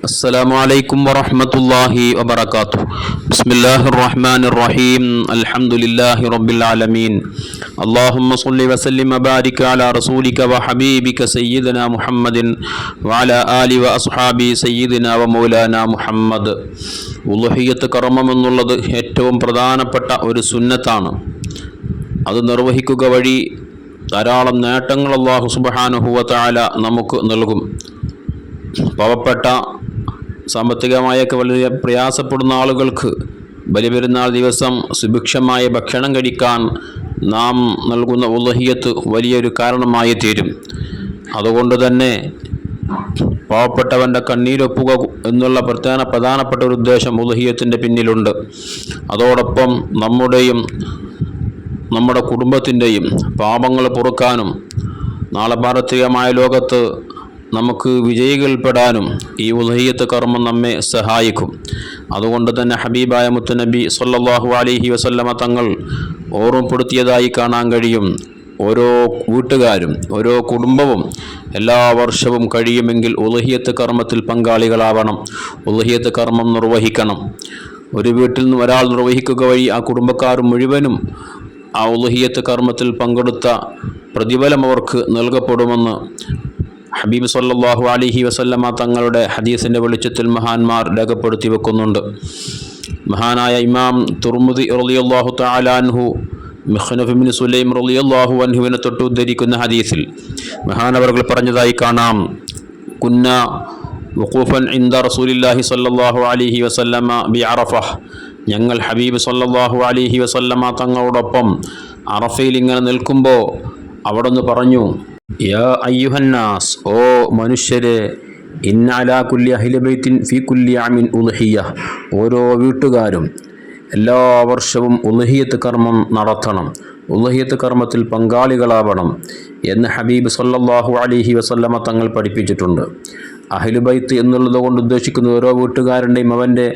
السلام عليكم ورحمة الله وبركاته بسم الله الرحمن الرحيم الحمد لله رب العالمين اللهم صل وسلم وبارك على رسولك وحبيبك سيدنا محمد وعلى آله وأصحابه سيدنا ومولانا മുഹമ്മദ് ഉലുഹിയത്ത് കർമ്മം എന്നുള്ളത് ഏറ്റവും പ്രധാനപ്പെട്ട ഒരു സുന്നത്താണ് അത് നിർവഹിക്കുക വഴി ധാരാളം നേട്ടങ്ങൾ അള്ളാഹു സുബഹാനുഹുവ താല നമുക്ക് നൽകും പാവപ്പെട്ട സാമ്പത്തികമായൊക്കെ വളരെ പ്രയാസപ്പെടുന്ന ആളുകൾക്ക് ബലിപെരുന്നാൾ ദിവസം സുഭിക്ഷമായ ഭക്ഷണം കഴിക്കാൻ നാം നൽകുന്ന ഉലഹിയത്ത് വലിയൊരു കാരണമായി തീരും. അതുകൊണ്ട് തന്നെ പാവപ്പെട്ടവന്റെ കണ്ണീരൊപ്പുക എന്നുള്ള പ്രധാന പ്രധാനപ്പെട്ട ഒരു ഉദ്ദേശം ഉലഹിയത്തിന്റെ പിന്നിലുണ്ട്. അതോടൊപ്പം നമ്മുടെയും നമ്മുടെ കുടുംബത്തിന്റെയും പാപങ്ങൾ പൊറുക്കാനും നാളെ ഭാരതീയമായ ലോകത്ത് നമുക്ക് വിജയികൾപ്പെടാനും ഈ ഉദഹീയത്ത് കർമ്മം നമ്മെ സഹായിക്കും. അതുകൊണ്ട് തന്നെ ഹബീബായ മുത്തുനബി സല്ലാഹു അലൈഹി വസല്ലമ തങ്ങൾ ഓർമ്മപ്പെടുത്തിയതായി കാണാൻ കഴിയും. ഓരോ വീട്ടുകാരും ഓരോ കുടുംബവും എല്ലാ വർഷവും കഴിയുമെങ്കിൽ ഉലഹിയത്ത് കർമ്മത്തിൽ പങ്കാളികളാവണം. ഉലഹിയത്ത് കർമ്മം നിർവഹിക്കണം. ഒരു വീട്ടിൽ നിന്ന് ഒരാൾ നിർവഹിക്കുക വഴി ആ കുടുംബക്കാർ മുഴുവനും ആ ഉലഹിയത്ത് കർമ്മത്തിൽ പങ്കെടുത്ത പ്രതിഫലം അവർക്ക് നൽകപ്പെടുമെന്ന് ഹബീബ് സല്ലാഹു അലൈഹി വസല്ലമ തങ്ങളുടെ ഹദീസിന്റെ വെളിച്ചത്തിൽ മഹാന്മാർ രേഖപ്പെടുത്തി വെക്കുന്നുണ്ട്. മഹാനായ ഇമാം തുർമുദി റളിയല്ലാഹു താലാൻഹു മെഹ്നഫിബിൻ സുലൈം റളിയല്ലാഹു അൻഹുവിനെ തൊട്ട് ഉദ്ധരിക്കുന്ന ഹദീസിൽ മഹാനവറുകൾ പറഞ്ഞതായി കാണാം. കുന്ന വഖൂഫൻ ഇന്ദ റസൂലില്ലാഹി സല്ലാഹു അലിഹി വസല്ലമ ബി അറഫ ഞങ്ങൾ ഹബീബ് സല്ലാഹു അലിഹി വസല്ലമ തങ്ങളോടൊപ്പം അറഫയിൽ ഇങ്ങനെ നിൽക്കുമ്പോൾ അവിടെ നിന്ന് പറഞ്ഞു യാ അയ്യുഹന്നാസ് ഓ മനുഷ്യരെ ഇന്നലാ ഫി കുല്യാമിൻ ഉൽഹിയ ഓരോ വീട്ടുകാരും എല്ലാ വർഷവും ഉൽഹിയത്ത് കർമ്മം നടത്തണം. ഉൽഹിയത്ത് കർമ്മത്തിൽ പങ്കാളികളാവണം എന്ന് ഹബീബ് സല്ലാഹു അലിഹി വസല്ലമ തങ്ങൾ പഠിപ്പിച്ചിട്ടുണ്ട്. അഹിലുബൈത്ത് എന്നുള്ളത് കൊണ്ട് ഉദ്ദേശിക്കുന്നത് ഓരോ വീട്ടുകാരന്റെയും അവന്റെ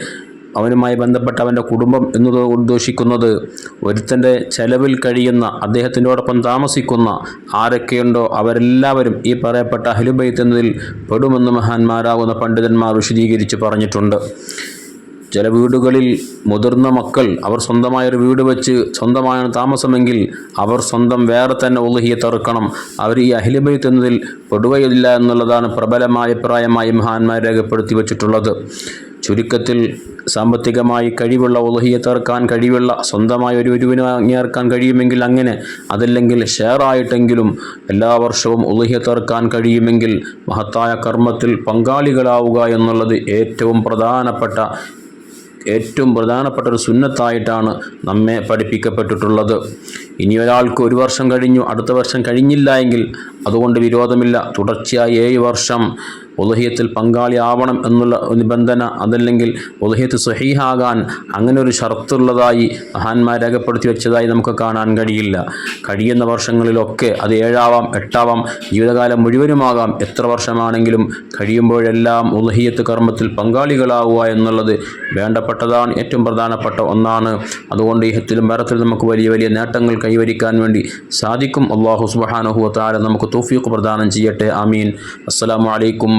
അവനുമായി ബന്ധപ്പെട്ട അവന്റെ കുടുംബം എന്നത് ഉദ്ദേശിക്കുന്നത് ഒരുത്തന്റെ ചെലവിൽ കഴിയുന്ന അദ്ദേഹത്തിനോടൊപ്പം താമസിക്കുന്ന ആരൊക്കെയുണ്ടോ അവരെല്ലാവരും ഈ പറയപ്പെട്ട അഹ്ലുബൈത്ത് എന്നതിൽ പെടുമെന്ന് മഹാന്മാരാകുന്ന പണ്ഡിതന്മാർ വിശദീകരിച്ച് പറഞ്ഞിട്ടുണ്ട്. ചില വീടുകളിൽ മുതിർന്ന മക്കൾ അവർ സ്വന്തമായൊരു വീട് വെച്ച് സ്വന്തമായാണ് താമസമെങ്കിൽ അവർ സ്വന്തം വേറെ തന്നെ ഉലഹിയെ തറുക്കണം. അവർ ഈ അഹിലബൈത്ത് എന്നതിൽ പെടുകയില്ല എന്നുള്ളതാണ് പ്രബലമായ അഭിപ്രായമായി മഹാന്മാർ രേഖപ്പെടുത്തി വച്ചിട്ടുള്ളത്. ചുരുക്കത്തിൽ സാമ്പത്തികമായി കഴിവുള്ള ഉലഹിയെ തീർക്കാൻ കഴിവുള്ള സ്വന്തമായ ഒരു ഒരുവിനെ അങ്ങേർക്കാൻ കഴിയുമെങ്കിൽ അങ്ങനെ അതല്ലെങ്കിൽ ഷെയറായിട്ടെങ്കിലും എല്ലാ വർഷവും ഉലഹിയെ തീർക്കാൻ കഴിയുമെങ്കിൽ മഹത്തായ കർമ്മത്തിൽ പങ്കാളികളാവുക എന്നുള്ളത് ഏറ്റവും പ്രധാനപ്പെട്ട ഏറ്റവും പ്രധാനപ്പെട്ട ഒരു സുന്നത്തായിട്ടാണ് നമ്മെ പഠിപ്പിക്കപ്പെട്ടിട്ടുള്ളത്. ഇനി ഒരാൾക്ക് ഒരു വർഷം കഴിഞ്ഞു അടുത്ത വർഷം കഴിഞ്ഞില്ല എങ്കിൽ അതുകൊണ്ട് വിരോധമില്ല. തുടർച്ചയായി ഏഴ് വർഷം ഉലഹിയത്തിൽ പങ്കാളി ആവണം എന്നുള്ള നിബന്ധന അതല്ലെങ്കിൽ ഉലഹിയത്ത് സഹീഹാകാൻ അങ്ങനെ ഒരു ഷർത്തുള്ളതായി മഹാന്മാർ രേഖപ്പെടുത്തി വെച്ചതായി നമുക്ക് കാണാൻ കഴിയില്ല. കഴിയുന്ന വർഷങ്ങളിലൊക്കെ അത് ഏഴാവാം എട്ടാവാം ജീവിതകാലം മുഴുവനുമാകാം. എത്ര വർഷമാണെങ്കിലും കഴിയുമ്പോഴെല്ലാം ഉലഹിയത്ത് കർമ്മത്തിൽ പങ്കാളികളാവുക എന്നുള്ളത് വേണ്ടപ്പെട്ടതാണ് ഏറ്റവും പ്രധാനപ്പെട്ട ഒന്നാണ്. അതുകൊണ്ട് ഇഹത്തിലും വരത്തിലും നമുക്ക് വലിയ വലിയ നേട്ടങ്ങൾ കൈവരിക്കാൻ വേണ്ടി സാധിക്കും. അള്ളാഹു സുബഹാനഹു താരം നമുക്ക് തൗഫീഖ് പ്രദാനം ചെയ്യട്ടെ. ആമീൻ. അസ്സലാമു അലൈക്കും